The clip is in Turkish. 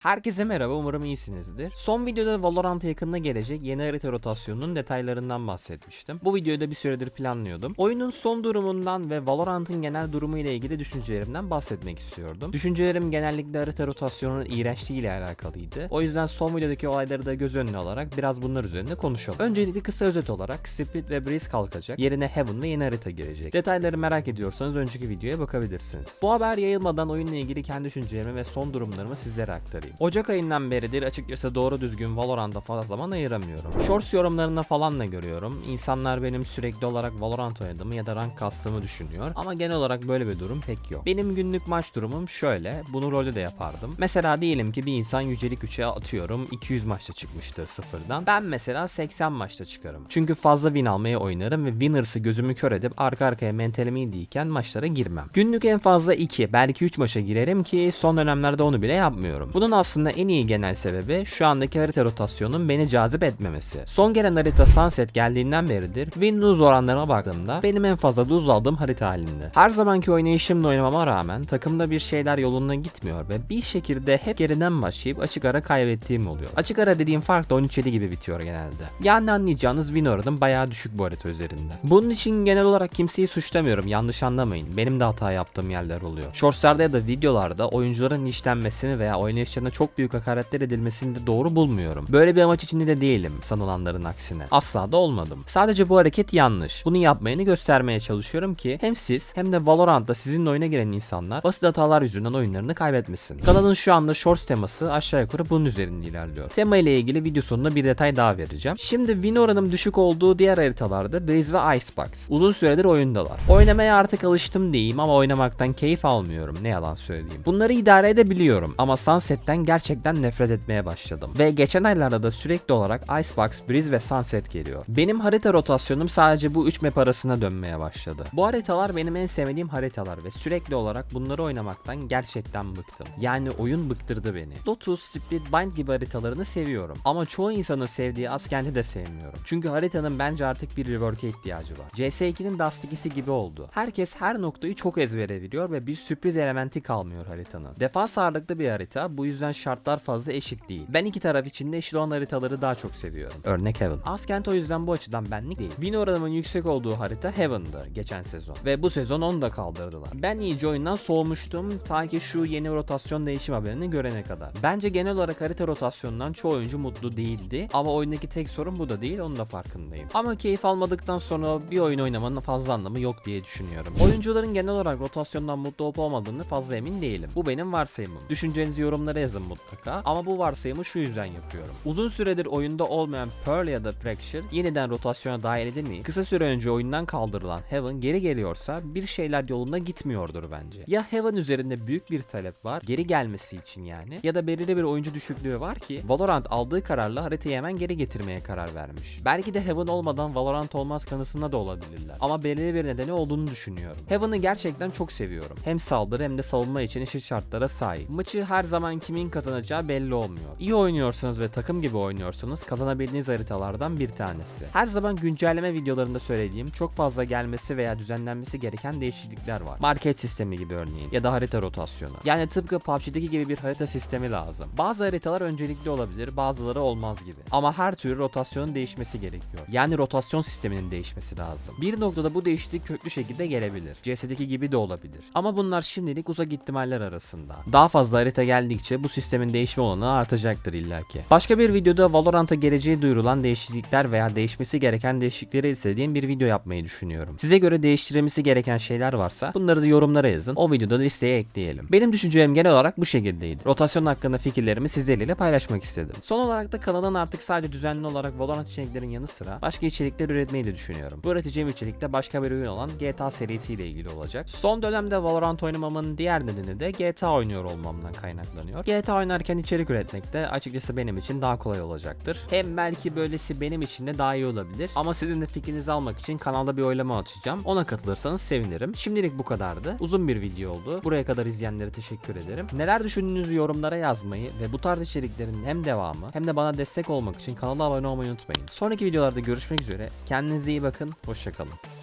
Herkese merhaba umarım iyisinizdir. Son videoda Valorant'a yakında gelecek yeni harita rotasyonunun detaylarından bahsetmiştim. Bu videoyu da bir süredir planlıyordum. Oyunun son durumundan ve Valorant'ın genel durumu ile ilgili düşüncelerimden bahsetmek istiyordum. Düşüncelerim genellikle harita rotasyonunun iğrençliği ile alakalıydı. O yüzden son videodaki olayları da göz önüne alarak biraz bunlar üzerinde konuşalım. Öncelikle kısa özet olarak Split ve Breeze kalkacak. Yerine Heaven ve yeni harita gelecek. Detayları merak ediyorsanız önceki videoya bakabilirsiniz. Bu haber yayılmadan oyunla ilgili kendi düşüncelerimi ve son durumlarımı sizlere aktarayım. Ocak ayından beridir açıkçası doğru düzgün Valorant'a fazla zaman ayıramıyorum. Shorts yorumlarında falan da görüyorum. İnsanlar benim sürekli olarak Valorant oynadığımı ya da rank kastığımı düşünüyor. Ama genel olarak böyle bir durum pek yok. Benim günlük maç durumum şöyle. Bunu rolde de yapardım. Mesela diyelim ki bir insan yücelik 3'e atıyorum. 200 maçta çıkmıştır sıfırdan. Ben mesela 80 maçta çıkarım. Çünkü fazla win almayı oynarım ve winners'ı gözümü kör edip arka arkaya mentalim iyi değilken maçlara girmem. Günlük en fazla 2 belki 3 maça girerim ki son dönemlerde onu bile yapmıyorum. Bunun aslında en iyi genel sebebi şu andaki harita rotasyonunun beni cazip etmemesi. Son gelen harita Sunset geldiğinden beridir win lose oranlarına baktığımda benim en fazla lose aldığım harita halinde. Her zamanki oynayışımla oynamama rağmen takımda bir şeyler yoluna gitmiyor ve bir şekilde hep geriden başlayıp açık ara kaybettiğim oluyor. Açık ara dediğim fark da 13-7 gibi bitiyor genelde. Yani anlayacağınız win oranım bayağı düşük bu harita üzerinde. Bunun için genel olarak kimseyi suçlamıyorum yanlış anlamayın. Benim de hata yaptığım yerler oluyor. Shortslarda ya da videolarda oyuncuların işlenmesini veya oynayışlarına çok büyük hakaretler edilmesini de doğru bulmuyorum. Böyle bir amaç içinde de değilim sanılanların aksine. Asla da olmadım. Sadece bu hareket yanlış. Bunu yapmayanı göstermeye çalışıyorum ki hem siz hem de Valorant'ta sizinle oyuna giren insanlar basit hatalar yüzünden oyunlarını kaybetmesin. Kanalın şu anda Shorts teması aşağı yukarı bunun üzerinde ilerliyor. Tema ile ilgili video sonunda bir detay daha vereceğim. Şimdi win oranım düşük olduğu diğer haritalarda Breeze ve Icebox. Uzun süredir oyundalar. Oynamaya artık alıştım diyeyim ama oynamaktan keyif almıyorum ne yalan söyleyeyim. Bunları idare edebiliyorum ama Sunset'ten gerçekten nefret etmeye başladım. Ve geçen aylarda da sürekli olarak Icebox, Breeze ve Sunset geliyor. Benim harita rotasyonum sadece bu 3 map arasına dönmeye başladı. Bu haritalar benim en sevmediğim haritalar ve sürekli olarak bunları oynamaktan gerçekten bıktım. Yani oyun bıktırdı beni. Lotus, Split, Bind gibi haritalarını seviyorum. Ama çoğu insanın sevdiği Askent'i de sevmiyorum. Çünkü haritanın bence artık bir rework'e ihtiyacı var. CS2'nin Dust 2'si gibi oldu. Herkes her noktayı çok ezbere biliyor ve bir sürpriz elementi kalmıyor haritanın. Defans ağırlıklı bir harita bu yüzden şartlar fazla eşit değil. Ben iki taraf için de eşit olan haritaları daha çok seviyorum. Örnek Heaven. Askent o yüzden bu açıdan benlik değil. Win oranımın yüksek olduğu harita Heaven'dı geçen sezon. Ve bu sezon onu da kaldırdılar. Ben iyice oyundan soğumuştum ta ki şu yeni rotasyon değişim haberini görene kadar. Bence genel olarak harita rotasyonundan çoğu oyuncu mutlu değildi. Ama oyundaki tek sorun bu da değil onun da farkındayım. Ama keyif almadıktan sonra bir oyun oynamanın fazla anlamı yok diye düşünüyorum. Oyuncuların genel olarak rotasyondan mutlu olup olmadığını fazla emin değilim. Bu benim varsayımım. Düşüncenizi yorumlara yazın mutlaka. Ama bu varsayımı şu yüzden yapıyorum. Uzun süredir oyunda olmayan Pearl ya da Fracture yeniden rotasyona dahil edilmeyip kısa süre önce oyundan kaldırılan Heaven geri geliyorsa bir şeyler yolunda gitmiyordur bence. Ya Heaven üzerinde büyük bir talep var geri gelmesi için yani ya da belirli bir oyuncu düşüklüğü var ki Valorant aldığı kararla haritayı hemen geri getirmeye karar vermiş. Belki de Heaven olmadan Valorant olmaz kanısında da olabilirler. Ama belirli bir nedeni olduğunu düşünüyorum. Heaven'ı gerçekten çok seviyorum. Hem saldırı hem de savunma için eşit şartlara sahip. Maçı her zaman kimin kazanacağı belli olmuyor. İyi oynuyorsanız ve takım gibi oynuyorsanız kazanabildiğiniz haritalardan bir tanesi. Her zaman güncelleme videolarında söylediğim çok fazla gelmesi veya düzenlenmesi gereken değişiklikler var. Market sistemi gibi örneğin ya da harita rotasyonu. Yani tıpkı PUBG'deki gibi bir harita sistemi lazım. Bazı haritalar öncelikli olabilir, bazıları olmaz gibi. Ama her türlü rotasyonun değişmesi gerekiyor. Yani rotasyon sisteminin değişmesi lazım. Bir noktada bu değişiklik köklü şekilde gelebilir. CS'deki gibi de olabilir. Ama bunlar şimdilik uzak ihtimaller arasında. Daha fazla harita geldikçe bu sistemin değişme olanı artacaktır illaki. Başka bir videoda Valorant'a geleceği duyurulan değişiklikler veya değişmesi gereken değişiklikleri istediğim bir video yapmayı düşünüyorum. Size göre değiştirilmesi gereken şeyler varsa bunları da yorumlara yazın. O videoda listeye ekleyelim. Benim düşüncelerim genel olarak bu şekildeydi. Rotasyon hakkında fikirlerimi sizlerle paylaşmak istedim. Son olarak da kanalın artık sadece düzenli olarak Valorant içeriklerin yanı sıra başka içerikler üretmeyi de düşünüyorum. Bu üreteceğim içerikte başka bir oyun olan GTA serisiyle ilgili olacak. Son dönemde Valorant oynamamın diğer nedeni de GTA oynuyor olmamdan kaynaklanıyor. GTA oynarken içerik üretmek de açıkçası benim için daha kolay olacaktır. Hem belki böylesi benim için de daha iyi olabilir. Ama sizin de fikrinizi almak için kanalda bir oylama açacağım. Ona katılırsanız sevinirim. Şimdilik bu kadardı. Uzun bir video oldu. Buraya kadar izleyenlere teşekkür ederim. Neler düşündüğünüzü yorumlara yazmayı ve bu tarz içeriklerin hem devamı hem de bana destek olmak için kanala abone olmayı unutmayın. Sonraki videolarda görüşmek üzere. Kendinize iyi bakın. Hoşçakalın.